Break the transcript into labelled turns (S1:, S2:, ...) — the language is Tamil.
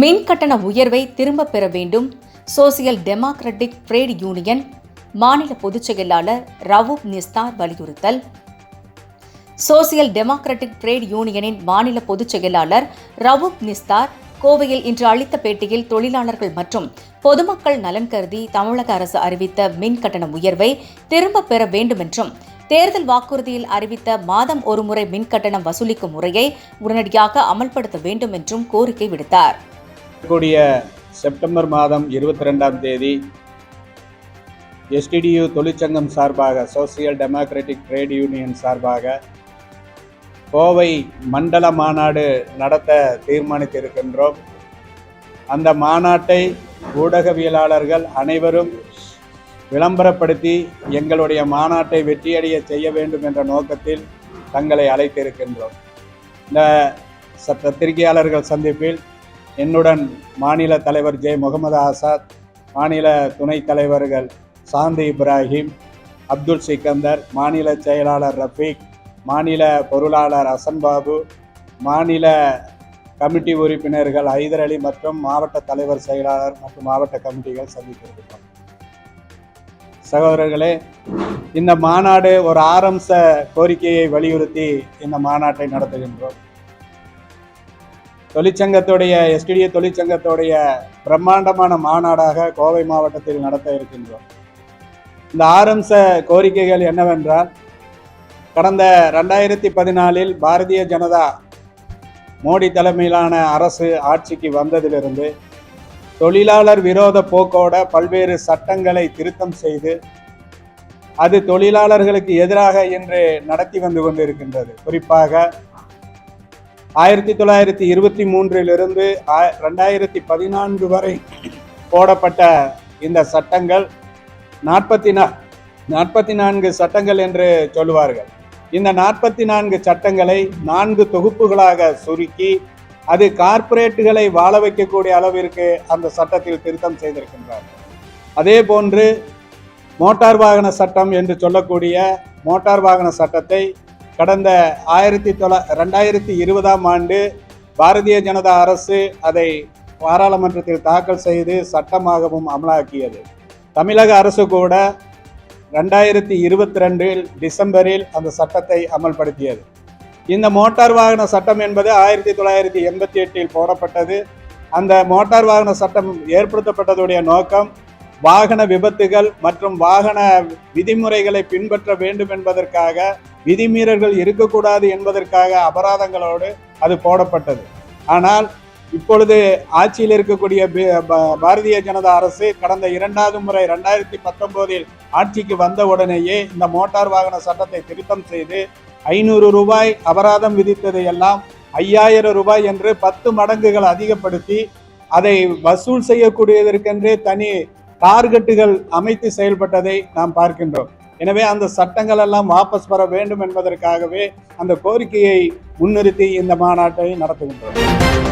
S1: மின் கட்டண உயர்வை திரும்பப் பெற வேண்டும். சோசியல் டெமோக்ராட்டிக் ட்ரேட் யூனியன் மாநில பொதுச் செயலாளர் ரவூப் நிஸ்தார் வலியுறுத்தல். சோசியல் டெமோக்ராட்டிக் ட்ரேட் யூனியனின் மாநில பொதுச் செயலாளர் ரவூப் நிஸ்தார் கோவையில் இன்று அளித்த பேட்டியில் தொழிலாளர்கள் மற்றும் பொதுமக்கள் நலன் கருதி தமிழக அரசு அறிவித்த மின் கட்டண உயர்வை திரும்பப் பெற வேண்டும் என்றும் தேர்தல் வாக்குறுதியில் அறிவித்த மாதம் ஒருமுறை மின் கட்டணம் வசூலிக்கும் முறையை உடனடியாக அமல்படுத்த வேண்டும் என்றும் கோரிக்கை விடுத்தார்.
S2: கூடிய செப்டம்பர் மாதம் இருபத்தி ரெண்டாம் தேதி எஸ்டிடியு தொழிற்சங்கம் சார்பாக சோசியல் டெமோக்ராட்டிக் ட்ரேட் யூனியன் சார்பாக கோவை மண்டல மாநாடு நடத்த தீர்மானித்திருக்கின்றோம். அந்த மாநாட்டை ஊடகவியலாளர்கள் அனைவரும் விளம்பரப்படுத்தி எங்களுடைய மாநாட்டை வெற்றியடைய செய்ய வேண்டும் என்ற நோக்கத்தில் தங்களை அழைத்திருக்கின்றோம். இந்த பத்திரிகையாளர்கள் சந்திப்பில் என்னுடன் மாநில தலைவர் ஜே முகமது ஆசாத் மாநில துணைத் தலைவர்கள் சாந்தி இப்ராஹிம் அப்துல் சிக்கந்தர் மாநில செயலாளர் ரஃபீக் மாநில பொருளாளர் அசன் பாபு மாநில கமிட்டி உறுப்பினர்கள் ஹைதர் அலி மற்றும் மாவட்ட தலைவர் செயலாளர் மற்றும் மாவட்ட கமிட்டிகள் சந்தித்திருக்கிறோம். சகோதரர்களே இந்த மாநாடு ஒரு ஆரம்ச கோரிக்கையை வலியுறுத்தி இந்த மாநாட்டை நடத்துகின்றோம். தொழிற்சங்கத்துடைய எஸ்டிடிஏ தொழிற்சங்கத்துடைய பிரம்மாண்டமான மாநாடாக கோவை மாவட்டத்தில் நடத்த இருக்கின்றோம். இந்த ஆரம்ச கோரிக்கைகள் என்னவென்றால் கடந்த ரெண்டாயிரத்தி பதினாலில் பாரதிய ஜனதா மோடி தலைமையிலான அரசு ஆட்சிக்கு வந்ததிலிருந்து தொழிலாளர் விரோத போக்கோட பல்வேறு சட்டங்களை திருத்தம் செய்து அது தொழிலாளர்களுக்கு எதிராக இன்று நடத்தி வந்து கொண்டிருக்கின்றது. குறிப்பாக ஆயிரத்தி தொள்ளாயிரத்தி இருபத்தி மூன்றிலிருந்து ஆ- ரெண்டாயிரத்தி பதினான்கு வரை போடப்பட்ட இந்த சட்டங்கள் நாற்பத்தி நா நாற்பத்தி நான்கு சட்டங்கள் என்று சொல்லுவார்கள். இந்த நாற்பத்தி நான்கு சட்டங்களை நான்கு தொகுப்புகளாக சுருக்கி அது கார்ப்பரேட்டுகளை வாழ வைக்கக்கூடிய அளவிற்கு அந்த சட்டத்தில் திருத்தம் செய்திருக்கின்றார் அதே போன்று மோட்டார் வாகன சட்டம் என்று சொல்லக்கூடிய மோட்டார் வாகன சட்டத்தை கடந்த ஆயிரத்தி தொள்ள ரெண்டாயிரத்தி இருபதாம் ஆண்டு பாரதிய ஜனதா அரசு அதை பாராளுமன்றத்தில் தாக்கல் செய்து சட்டமாகவும் அமலாக்கியது. தமிழக அரசு கூட ரெண்டாயிரத்தி இருபத்தி ரெண்டில் டிசம்பரில் அந்த சட்டத்தை அமல்படுத்தியது. இந்த மோட்டார் வாகன சட்டம் என்பது ஆயிரத்தி தொள்ளாயிரத்தி எண்பத்தி எட்டில் போடப்பட்டது. அந்த மோட்டார் வாகன சட்டம் ஏற்படுத்தப்பட்டதுடைய நோக்கம் வாகன விபத்துகள் மற்றும் வாகன விதிமுறைகளை பின்பற்ற வேண்டும் என்பதற்காக விதிமீறல்கள் இருக்கக்கூடாது என்பதற்காக அபராதங்களோடு அது போடப்பட்டது. ஆனால் இப்பொழுது ஆட்சியில் இருக்கக்கூடிய பாரதிய ஜனதா அரசு கடந்த இரண்டாவது முறை ரெண்டாயிரத்தி பத்தொன்பதில் ஆட்சிக்கு வந்த உடனேயே இந்த மோட்டார் வாகன சட்டத்தை திருத்தம் செய்து ஐநூறு ரூபாய் அபராதம் விதித்ததை எல்லாம் ஐயாயிரம் ரூபாய் என்று பத்து மடங்குகள் அதிகப்படுத்தி அதை வசூல் செய்யக்கூடியதற்கென்றே தனி டார்கெட்டுகள் அமைத்து செயல்பட்டதை நாம் பார்க்கின்றோம். எனவே அந்த சட்டங்கள் எல்லாம் வாபஸ் பெற வேண்டும் என்பதற்காகவே அந்த கோரிக்கையை முன்னிறுத்தி இந்த மாநாட்டை நடத்துகின்றோம்.